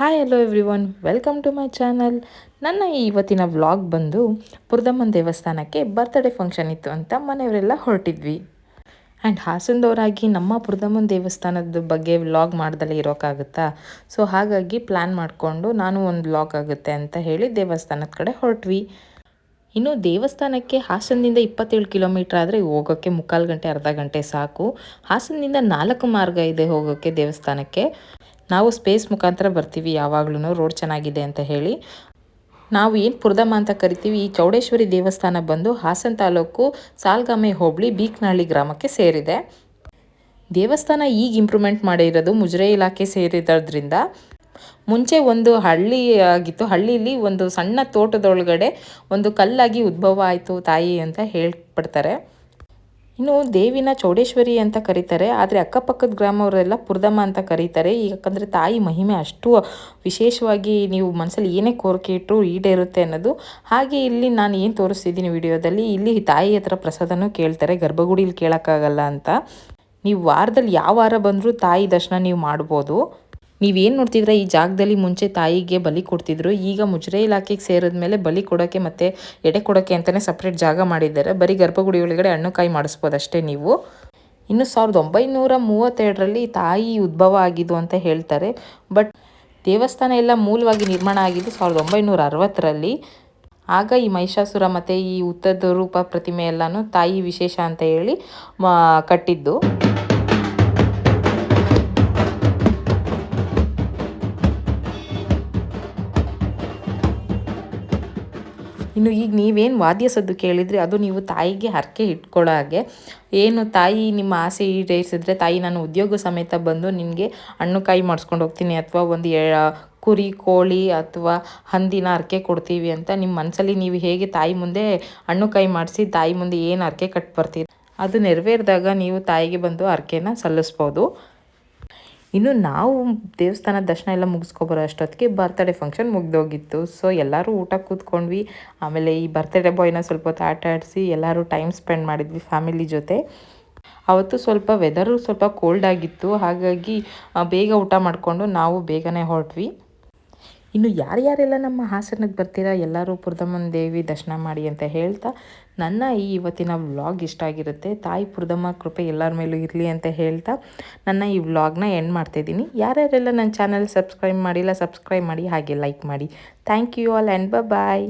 Hi hello everyone welcome to my channel ನನ್ನ ಈ ಇವತ್ತಿನ ವ್ಲಾಗ್ ಬಂದು ಪುರದಮ್ಮನ ದೇವಸ್ಥಾನಕ್ಕೆ ಬರ್ತ್ಡೇ ಫಂಕ್ಷನ್ ಇತ್ತು ಅಂತ ಮನೆಯವರೆಲ್ಲ ಹೊರಟಿದ್ವಿ. ಆ್ಯಂಡ್ ಹಾಸನದವರಾಗಿ ನಮ್ಮ ಪುರದಮ್ಮನ ದೇವಸ್ಥಾನದ ಬಗ್ಗೆ ವ್ಲಾಗ್ ಮಾಡ್ದಲ್ಲೇ ಇರೋಕ್ಕಾಗುತ್ತಾ ಸೊ ಹಾಗಾಗಿ ಪ್ಲ್ಯಾನ್ ಮಾಡಿಕೊಂಡು ನಾನು ಒಂದು ವ್ಲಾಗ್ ಆಗುತ್ತೆ ಅಂತ ಹೇಳಿ ದೇವಸ್ಥಾನದ ಕಡೆ ಹೊರಟ್ವಿ. ಇನ್ನು ದೇವಸ್ಥಾನಕ್ಕೆ ಹಾಸನದಿಂದ ಇಪ್ಪತ್ತೇಳು ಕಿಲೋಮೀಟ್ರ್ ಆದರೆ ಹೋಗೋಕ್ಕೆ ಮುಕ್ಕಾಲು ಗಂಟೆ, ಅರ್ಧ ಗಂಟೆ ಸಾಕು. ಹಾಸನದಿಂದ ನಾಲ್ಕು ಮಾರ್ಗ ಇದೆ ಹೋಗೋಕ್ಕೆ ದೇವಸ್ಥಾನಕ್ಕೆ. ನಾವು ಸ್ಪೇಸ್ ಮುಖಾಂತರ ಬರ್ತೀವಿ ಯಾವಾಗಲೂ ರೋಡ್ ಚೆನ್ನಾಗಿದೆ ಅಂತ ಹೇಳಿ. ನಾವು ಏನು ಪುರದಮ್ಮ ಅಂತ ಕರಿತೀವಿ, ಈ ಚೌಡೇಶ್ವರಿ ದೇವಸ್ಥಾನ ಬಂದು ಹಾಸನ ತಾಲೂಕು ಸಾಲ್ಗಾಮೆ ಹೋಬಳಿ ಬೀಕ್ನಹಳ್ಳಿ ಗ್ರಾಮಕ್ಕೆ ಸೇರಿದೆ. ದೇವಸ್ಥಾನ ಈಗ ಇಂಪ್ರೂವ್ಮೆಂಟ್ ಮಾಡಿರೋದು ಮುಜರೆ ಇಲಾಖೆ ಸೇರಿದ್ರಿಂದ ಮುಂಚೆ ಒಂದು ಹಳ್ಳಿ ಆಗಿತ್ತು, ಹಳ್ಳಿಲಿ ಒಂದು ಸಣ್ಣ ತೋಟದೊಳಗಡೆ ಒಂದು ಕಲ್ಲಾಗಿ ಉದ್ಭವ ಆಯಿತು ತಾಯಿ ಅಂತ ಹೇಳ್ಪಡ್ತಾರೆ ಇನ್ನು ದೇವಿನ ಚೌಡೇಶ್ವರಿ ಅಂತ ಕರೀತಾರೆ, ಆದರೆ ಅಕ್ಕಪಕ್ಕದ ಗ್ರಾಮವರೆಲ್ಲ ಪುರ್ದಮ್ಮ ಅಂತ ಕರೀತಾರೆ. ಯಾಕಂದರೆ ತಾಯಿ ಮಹಿಮೆ ಅಷ್ಟು ವಿಶೇಷವಾಗಿ ನೀವು ಮನಸ್ಸಲ್ಲಿ ಏನೇ ಕೋರಿಕೆ ಇಟ್ಟರು ಈಡೇರುತ್ತೆ ಅನ್ನೋದು. ಹಾಗೆ ಇಲ್ಲಿ ನಾನು ಏನು ತೋರಿಸ್ತಿದ್ದೀನಿ ವಿಡಿಯೋದಲ್ಲಿ, ಇಲ್ಲಿ ತಾಯಿ ಹತ್ರ ಪ್ರಸಾದನೂ ಕೇಳ್ತಾರೆ, ಗರ್ಭಗುಡಿಲಿ ಕೇಳೋಕ್ಕಾಗಲ್ಲ ಅಂತ. ನೀವು ವಾರದಲ್ಲಿ ಯಾವ ವಾರ ಬಂದರೂ ತಾಯಿ ದರ್ಶನ ನೀವು ಮಾಡ್ಬೋದು. ನೀವೇನು ನೋಡ್ತಿದ್ರೆ ಈ ಜಾಗದಲ್ಲಿ ಮುಂಚೆ ತಾಯಿಗೆ ಬಲಿ ಕೊಡ್ತಿದ್ರು, ಈಗ ಮುಜರೆ ಇಲಾಖೆಗೆ ಸೇರಿದ ಮೇಲೆ ಬಲಿ ಕೊಡೋಕ್ಕೆ ಮತ್ತು ಎಡೆ ಕೊಡೋಕ್ಕೆ ಅಂತಲೇ ಸಪ್ರೇಟ್ ಜಾಗ ಮಾಡಿದ್ದಾರೆ. ಬರೀ ಗರ್ಭಗುಡಿ ಒಳಗಡೆ ಹಣ್ಣು ಕಾಯಿ ಮಾಡಿಸ್ಬೋದು ಅಷ್ಟೇ ನೀವು? ಇನ್ನು ಸಾವಿರದ ಒಂಬೈನೂರ ಮೂವತ್ತೆರಡರಲ್ಲಿ ತಾಯಿ ಉದ್ಭವ ಆಗಿದ್ದು ಅಂತ ಹೇಳ್ತಾರೆ. ಬಟ್ ದೇವಸ್ಥಾನ ಎಲ್ಲ ಮೂಲವಾಗಿ ನಿರ್ಮಾಣ ಆಗಿದ್ದು ಸಾವಿರದ ಒಂಬೈನೂರ ಅರವತ್ತರಲ್ಲಿ. ಆಗ ಈ ಮಹಿಷಾಸುರ ಮತ್ತು ಈ ಉತ್ತದ ರೂಪ ಪ್ರತಿಮೆ ಎಲ್ಲನೂ ತಾಯಿ ವಿಶೇಷ ಅಂತ ಹೇಳಿ ಕಟ್ಟಿದ್ದು. ಇನ್ನು ಈಗ ನೀವೇನು ವಾದ್ಯ ಸದ್ದು ಕೇಳಿದರೆ, ಅದು ನೀವು ತಾಯಿಗೆ ಹರಕೆ ಇಟ್ಕೊಳ್ಳೋ ಹಾಗೆ. ಏನು ತಾಯಿ ನಿಮ್ಮ ಆಸೆ ಈಡೇರಿಸಿದ್ರೆ ತಾಯಿ ನಾನು ಉದ್ಯೋಗ ಸಮೇತ ಬಂದು ನಿನಗೆ ಹಣ್ಣು ಕಾಯಿ ಮಾಡಿಸ್ಕೊಂಡು ಹೋಗ್ತೀನಿ ಅಥವಾ ಒಂದು ಕುರಿ, ಕೋಳಿ ಅಥವಾ ಹಂದಿನ ಹರಕೆ ಕೊಡ್ತೀವಿ ಅಂತ ನಿಮ್ಮ ಮನಸ್ಸಲ್ಲಿ ನೀವು ಹೇಗೆ ತಾಯಿ ಮುಂದೆ ಹಣ್ಣು ಕಾಯಿ ಮಾಡಿಸಿ ತಾಯಿ ಮುಂದೆ ಏನು ಹರಕೆ ಕಟ್ಟಿ ಬರ್ತೀರಿ ಅದು ನೆರವೇರಿದಾಗ ನೀವು ತಾಯಿಗೆ ಬಂದು ಹರಕೆನ ಸಲ್ಲಿಸ್ಬೋದು. ಇನ್ನು ನಾವು ದೇವಸ್ಥಾನ ದರ್ಶನ ಎಲ್ಲ ಮುಗಿಸ್ಕೊಬರೋ ಅಷ್ಟೊತ್ತಿಗೆ ಬರ್ತ್ಡೇ ಫಂಕ್ಷನ್ ಮುಗ್ದೋಗಿತ್ತು. ಸೊ ಎಲ್ಲರೂ ಊಟ ಕೂತ್ಕೊಂಡ್ವಿ. ಆಮೇಲೆ ಈ ಬರ್ತ್ಡೇ ಬಾಯ್ನ ಸ್ವಲ್ಪ ಹೊತ್ತು ಆಟ ಆಡಿಸಿ ಎಲ್ಲರೂ ಟೈಮ್ ಸ್ಪೆಂಡ್ ಮಾಡಿದ್ವಿ ಫ್ಯಾಮಿಲಿ ಜೊತೆ. ಅವತ್ತು ಸ್ವಲ್ಪ ವೆದರು ಸ್ವಲ್ಪ ಕೋಲ್ಡ್ ಆಗಿತ್ತು. ಹಾಗಾಗಿ ಬೇಗ ಊಟ ಮಾಡಿಕೊಂಡು ನಾವು ಬೇಗನೆ ಹೊರಟ್ವಿ. ಇನ್ನು ಯಾರ್ಯಾರೆಲ್ಲ ನಮ್ಮ ಹಾಸನಕ್ಕೆ ಬರ್ತೀರಾ, ಎಲ್ಲರೂ ಪುರ್ದಮ್ಮನ ದೇವಿ ದರ್ಶನ ಮಾಡಿ ಅಂತ ಹೇಳ್ತಾ ನನ್ನ ಈ ಇವತ್ತಿನ ವ್ಲಾಗ್ ಇಷ್ಟ ಆಗಿರುತ್ತೆ. ತಾಯಿ ಪುರ್ದಮ್ಮ ಕೃಪೆ ಎಲ್ಲರ ಮೇಲೂ ಇರಲಿ ಅಂತ ಹೇಳ್ತಾ ನನ್ನ ಈ ವ್ಲಾಗ್ನ ಎಂಡ್ ಮಾಡ್ತಾಯಿದ್ದೀನಿ ಯಾರ್ಯಾರೆಲ್ಲ ನನ್ನ ಚಾನಲ್ ಸಬ್ಸ್ಕ್ರೈಬ್ ಮಾಡಿಲ್ಲ ಸಬ್ಸ್ಕ್ರೈಬ್ ಮಾಡಿ ಹಾಗೆ ಲೈಕ್ ಮಾಡಿ. Thank you all and bye